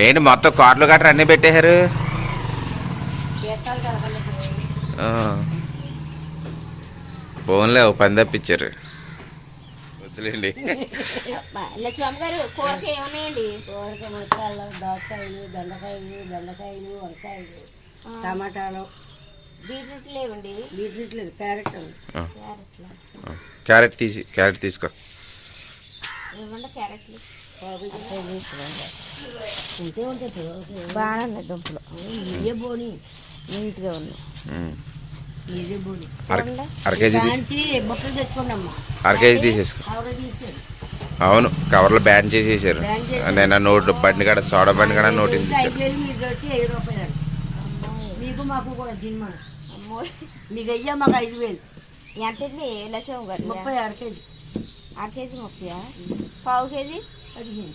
ఏంటి మొత్తం కార్లు గట్రా అన్నీ పెట్టేశారు. ఫోన్లే ఒక పని తప్పించారు. వద్దులేండి. లక్ష్మమ్మ గారు కూరకి ఏమున్నాయండి? కూరక ముక్కలు దోసకాయలు దొండకాయలు బెండకాయలు వంకాయలు టమాటాలు. బీట్రూట్ లేవండి. బీట్రూట్లు క్యారెట్ ఆ, క్యారెట్లు ఆ. క్యారెట్ తీసి క్యారెట్ తీసుకో. క్యారెట్లు? ఉంటే ఉంటాయి బాగానే ఉన్నాయి దుంపలు. ఇయ్యే బోని నీట్గా ఉన్నాయి ఉమ్. ఇదే బోని. అర అర కేజీ తీ- దాంచి బొక్కలు తెచ్చుకోండి అమ్మా అర కేజీ తీసేసుకో. అవును కవర్లో బ్యాన్ చేసేసారు. నేను నోట్ బండి కాడ సోడా బండి కాడ వేలు మీకు వచ్చి ఐదు రూపాయలు మీకు మాకు కూడా తిన్నా అమ్మో. మీకు అయ్యా మాకు ఐదు వేలు. ఎంత ముప్పై అర కేజీ. అర కేజీ ముప్పయా పావు కేజీ పదిహేను.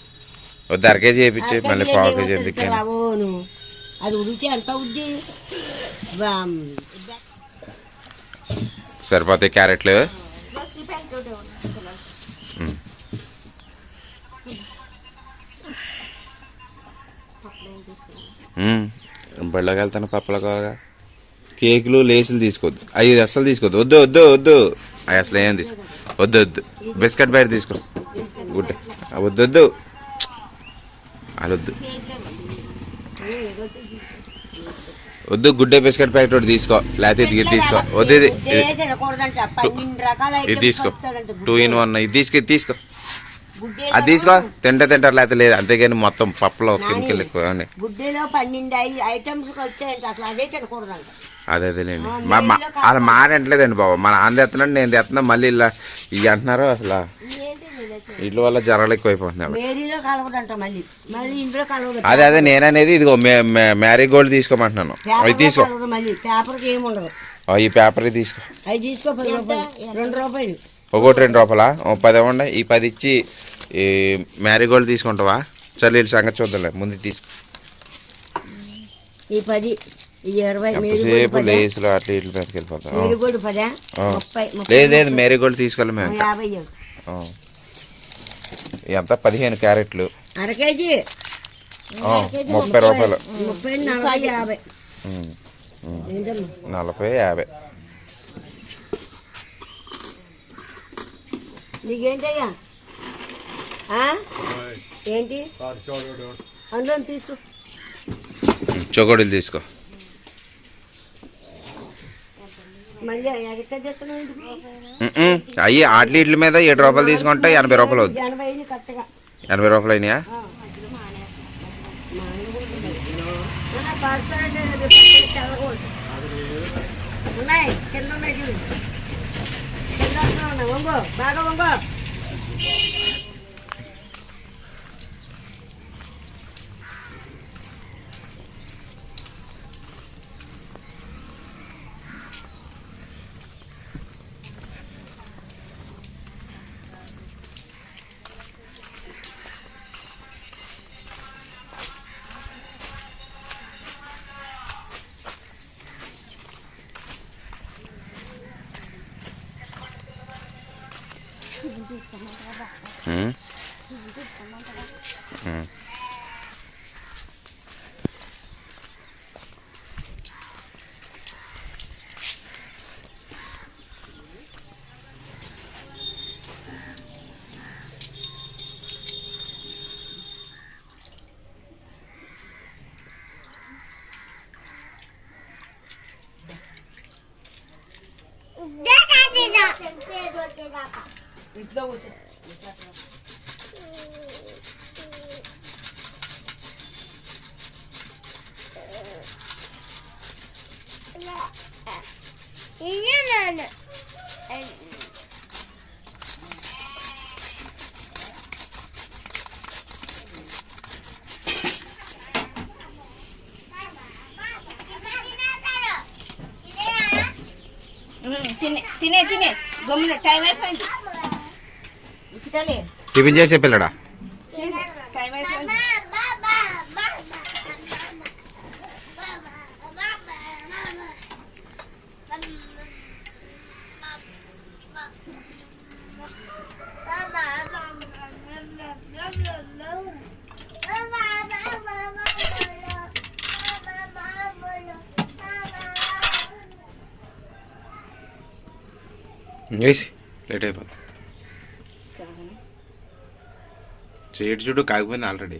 వద్దు అర కేజీ వేయించి మళ్ళీ పావు కేజీ ఎందుకు కదా, అవును అది ఉడికి ఎంత ఉద్ది సరిపోతాయి క్యారెట్లు. బళ్ళకి వెళ్తాను పప్పలు కాగా కేకులు లేసులు తీసుకోవద్దు. అవి అస్సలు తీసుకోవద్దు. వద్దు వద్దు వద్దు. అవి అసలు ఏం తీసుకో వద్దు వద్దు బిస్కెట్ బయట తీసుకో. గుడ్డ ఆ, వద్దు వద్దు అది వద్దు వద్దు గుడ్డే బిస్కెట్ ప్యాకెట్ ఒకటి తీసుకో. లేకపోతే ఇది తీసుకో. వద్దు ఇది ఇది- తీసుకో. Two in one. ఇది తీసుకో ఇది తీసుకో. అది తీసుకో. తింటే తింటారు లేకపోతే లేదు. అంతేగాని మొత్తం పప్పులో కెమికల్ ఎక్కువ గుడ్డేలో పన్నెండు ఐటమ్స్ వచ్చాయంట అసలు అదే తినకూడదంట. అదే అదేలేండి. అలా మాట అంటలేదండి బాబు. మన ఆంధ్ర తెస్తున్నాడు నేను తెస్తున్నా మళ్ళీ ఇలా ఇవి అంటున్నారు అసలు? వీటి వల్ల జ్వరాలు ఎక్కువైపోతున్నాయి అదే అదే నేననేది ఇదిగో మ్యారీ గోల్డ్ తీసుకోమంటున్నాను. అవి తీసుకో. ఈ పేపర్ తీసుకో. ఒకటి రెండు రూపాయల. ఓ పది ఇవ్వండి. ఈ పది ఇచ్చి ఈ మ్యారీ గోల్డ్ తీసుకుంటావా? చలి సంగతి చూద్దాంలే. ముందు తీసుకో. ఈ పది. ఎంతసేపు పదా. లేసులు అట్లా ఇట్లా లేదు లేదు మ్యారీ గోల్డ్ తీసుకోవాలి మేము. ఎంత పదిహేను క్యారెట్లు. అర కేజీ. ఆ, ముప్పై రూపాయలు. నలభై యాభై. నీకేంటయ్యా? ఏంటి? అందులో తీసుకో. చొకోడీలు తీసుకో మళ్ళీ ఎగతా చెప్తున్నావు ఎందుకు? ఉమ్మ్. అయ్యి ఆటలు ఇట్ల మీద ఏడు రూపాయలు తీసుకుంటే ఎనభై రూపాయలు అవుద్ది. ఎనభై రూపాయలు అయినాయా? ఆ, పడతారంటే అది పక్కన తెల్లగోల్డ్. ఉన్నాయి కింద ఉన్నాయి చూడు కింద వస్తా ఉన్నాయి వంగో బాగా వంగో ఉమ్. ఉమ్. ఇంట్లో కూర్చో ఉమ్, తినే తినే తినే గమ్మున టైం అయిపోయింది ఇచ్చితలే టిఫిన్ చేసే పిల్లడా వేసి లేట్ అయిపోతుంది. చేయటి చూడు కాకపోయింది ఆల్రెడీ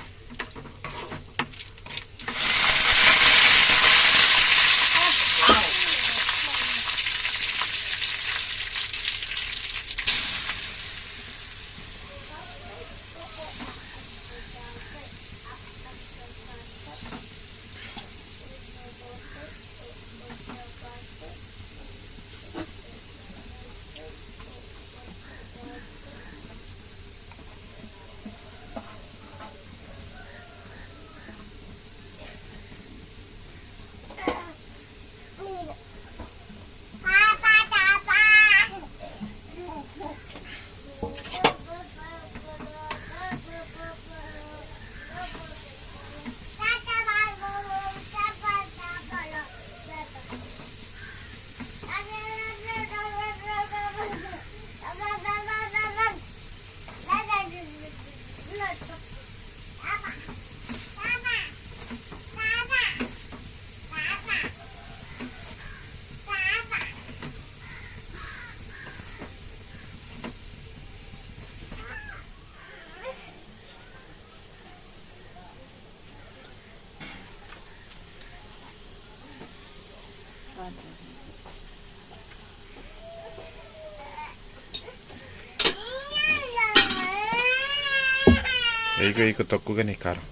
ఇక ఇక తక్కువగా నీ కారం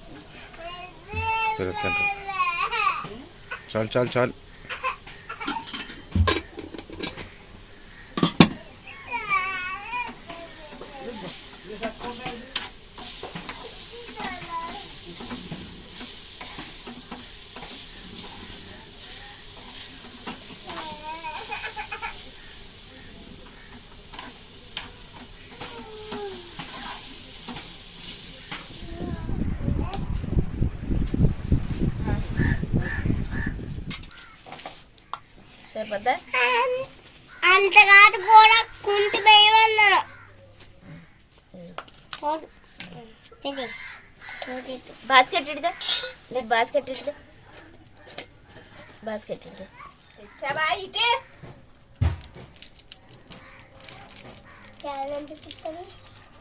చాలు చాలు చాలు సరిపోద్దా అంతకాదు కూడా కుంటి వేయమన్నారు ఇది బాస్కెట్ ఇడిదా నీకు బాస్కెట్ ఇడిదా బాస్కెట్ ఇడిదా తెచ్చావా ఇటే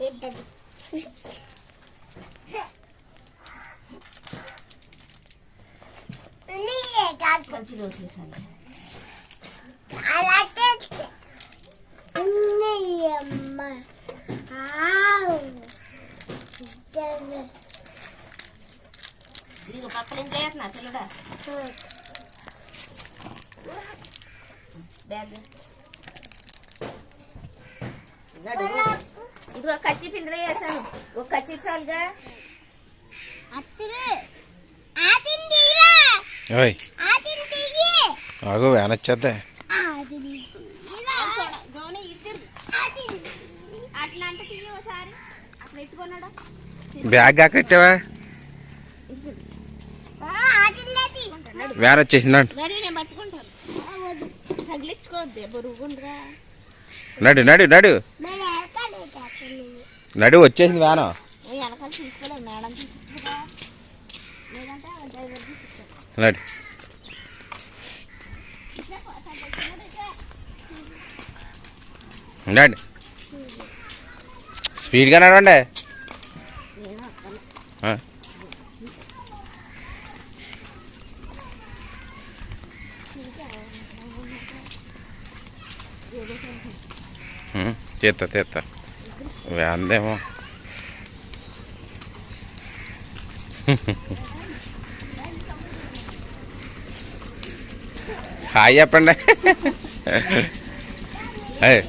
ఇద్దది నీయే కాదు మంచి రోజు చేశాను ఇద్దరు ఇదిగో పక్కన ఇంట్లో వేస్తున్నా చెల్లుడా బ్యాగ్ ఇదిగో కచ్చి పిందిలో వేసాను ఒక కచ్చి చాలుగా అత్తరు ఆతిండిరా ఓయ్ ఆతిండిగి ఆగు వ్యాన్ వచ్చేద్దే ఆతిండిరా గౌని ఇద్దరు ఆతిండి అట్లా అంటే తీయ ఒకసారి అట్లా ఎట్టుకున్నాడా బ్యాగ్ కట్టావా? వ్యాన్ వచ్చేసింది? నడి నడు నడు నడు. వచ్చేసింది వ్యాను. తీసుకుంటారు నడు. నడు. స్పీడ్గా నడవండి. ఉం, తీస్తా తీస్తా వ్యాందేమో హాయ్ చెప్పండి ఏయ్,